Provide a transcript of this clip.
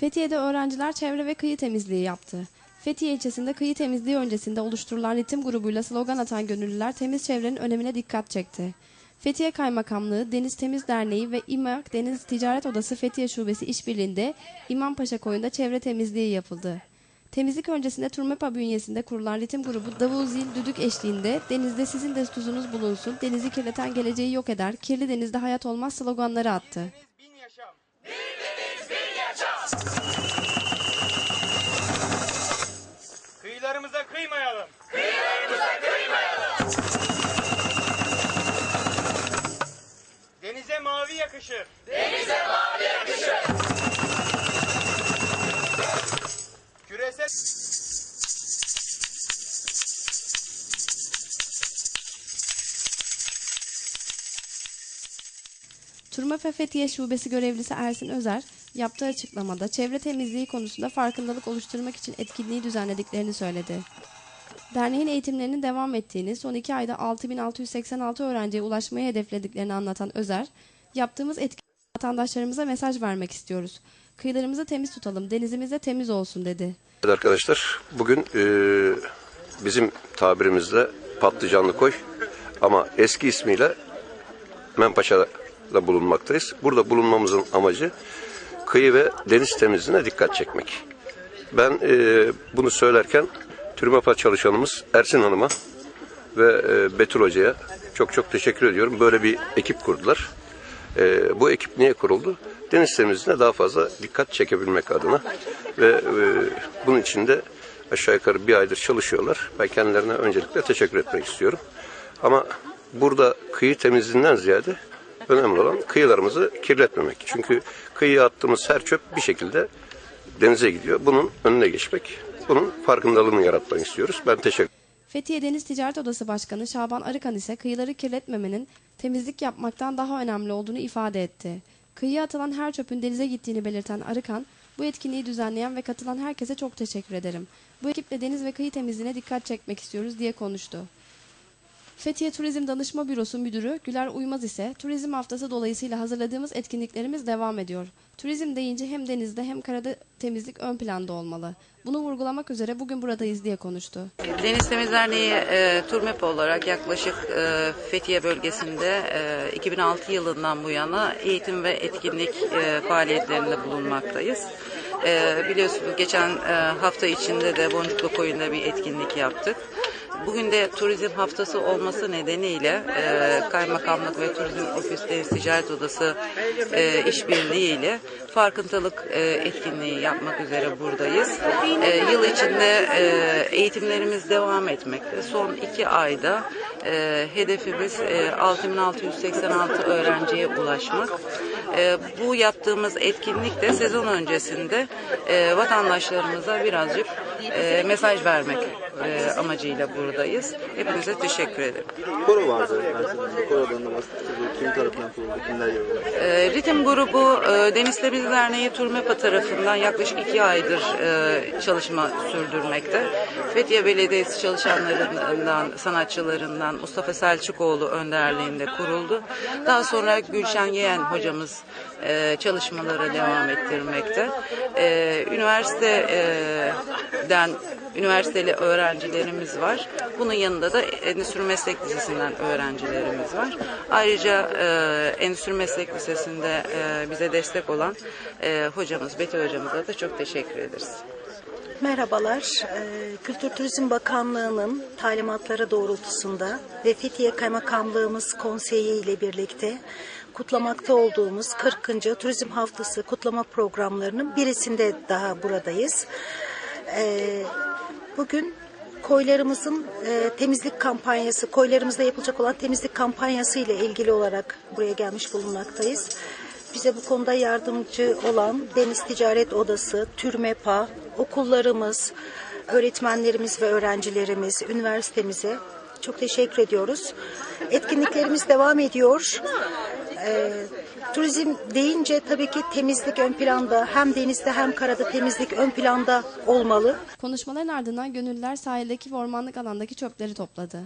Fethiye'de öğrenciler çevre ve kıyı temizliği yaptı. Fethiye ilçesinde kıyı temizliği öncesinde oluşturulan ritim grubuyla slogan atan gönüllüler temiz çevrenin önemine dikkat çekti. Fethiye Kaymakamlığı, Deniz Temiz Derneği ve İMAK Deniz Ticaret Odası Fethiye Şubesi işbirliğinde İmampaşa Koyu'nda çevre temizliği yapıldı. Temizlik öncesinde Turmepa bünyesinde kurulan ritim grubu davul zil düdük eşliğinde denizde sizin de tuzunuz bulunsun, denizi kirleten geleceği yok eder, kirli denizde hayat olmaz sloganları attı. Kıyılarımıza kıymayalım. Kıyılarımıza kıymayalım. Denize mavi yakışır. Denize mavi yakışır. Küresel Turmepa Fethiye Şubesi görevlisi Ersin Özer, yaptığı açıklamada çevre temizliği konusunda farkındalık oluşturmak için etkinliği düzenlediklerini söyledi. Derneğin eğitimlerinin devam ettiğini, son iki ayda 6686 öğrenciye ulaşmayı hedeflediklerini anlatan Özer, yaptığımız etkinlik vatandaşlarımıza mesaj vermek istiyoruz. Kıyılarımızı temiz tutalım, denizimiz de temiz olsun dedi. Evet arkadaşlar bugün e, bizim tabirimizde patlıcanlı koy ama eski ismiyle Menpaşa'da bulunmaktayız. Burada bulunmamızın amacı kıyı ve deniz temizliğine dikkat çekmek. Ben e, bunu söylerken TÜRMAPA çalışanımız Ersin Hanım'a ve e, Betül Hoca'ya çok çok teşekkür ediyorum. Böyle bir ekip kurdular. E, bu ekip niye kuruldu? Deniz temizliğine daha fazla dikkat çekebilmek adına ve e, bunun için de aşağı yukarı bir aydır çalışıyorlar. Ben kendilerine öncelikle teşekkür etmek istiyorum. Ama burada kıyı temizliğinden ziyade önemli olan kıyılarımızı kirletmemek. Çünkü kıyıya attığımız her çöp bir şekilde denize gidiyor. Bunun önüne geçmek, bunun farkındalığını yaratmak istiyoruz. Ben teşekkür Fethiye Deniz Ticaret Odası Başkanı Şaban Arıkan ise kıyıları kirletmemenin temizlik yapmaktan daha önemli olduğunu ifade etti. Kıyıya atılan her çöpün denize gittiğini belirten Arıkan, bu etkinliği düzenleyen ve katılan herkese çok teşekkür ederim. Bu ekiple deniz ve kıyı temizliğine dikkat çekmek istiyoruz diye konuştu. Fethiye Turizm Danışma Bürosu Müdürü Güler Uymaz ise turizm haftası dolayısıyla hazırladığımız etkinliklerimiz devam ediyor. Turizm deyince hem denizde hem karada temizlik ön planda olmalı. Bunu vurgulamak üzere bugün buradayız diye konuştu. Deniz Temiz e, TURMEP olarak yaklaşık e, Fethiye bölgesinde e, 2006 yılından bu yana eğitim ve etkinlik e, faaliyetlerinde bulunmaktayız. E, biliyorsunuz geçen e, hafta içinde de Boncuklu Koyun'da bir etkinlik yaptık. Bugün de turizm haftası olması nedeniyle e, Kaymakamlık ve Turizm Ofis Ticaret Odası e, işbirliğiyle farkındalık e, etkinliği yapmak üzere buradayız. E, yıl içinde e, eğitimlerimiz devam etmekte. Son iki ayda e, hedefimiz e, 6686 öğrenciye ulaşmak. E, bu yaptığımız etkinlik de sezon öncesinde e, vatandaşlarımıza birazcık e, mesaj vermek e, amacıyla buradayız. Hepinize teşekkür ederim. Koro vardı. Koro'dan da. Kim tarafından kuruldu, kimler yapıyor? E, Ritim grubu e, Deniz Temiz Derneği Turmepa tarafından yaklaşık iki aydır e, çalışma sürdürmekte. Fethiye Belediyesi çalışanlarından, sanatçılarından Mustafa Selçukoğlu önderliğinde kuruldu. Daha sonra Gülşen Yeğen hocamız e, çalışmalara devam ettirmekte. E, üniversiteden üniversiteli öğrencilerimiz var. Bunun yanında da Endüstri Meslek Lisesi'nden öğrencilerimiz var. Ayrıca e, Endüstri Meslek Lisesi'nde e, bize destek olan e, hocamız, Betül hocamıza da çok teşekkür ederiz. Merhabalar. Ee, Kültür Turizm Bakanlığı'nın talimatları doğrultusunda ve Fethiye Kaymakamlığımız Konseyi ile birlikte kutlamakta olduğumuz 40. Turizm Haftası kutlama programlarının birisinde daha buradayız. Ee, Bugün koylarımızın e, temizlik kampanyası, koylarımızda yapılacak olan temizlik kampanyası ile ilgili olarak buraya gelmiş bulunmaktayız. Bize bu konuda yardımcı olan Deniz Ticaret Odası, TÜRMEPA, okullarımız, öğretmenlerimiz ve öğrencilerimiz, üniversitemize çok teşekkür ediyoruz. Etkinliklerimiz devam ediyor. Ee, turizm deyince tabii ki temizlik ön planda, hem denizde hem karada temizlik ön planda olmalı. Konuşmaların ardından gönüllüler sahildeki ve ormanlık alandaki çöpleri topladı.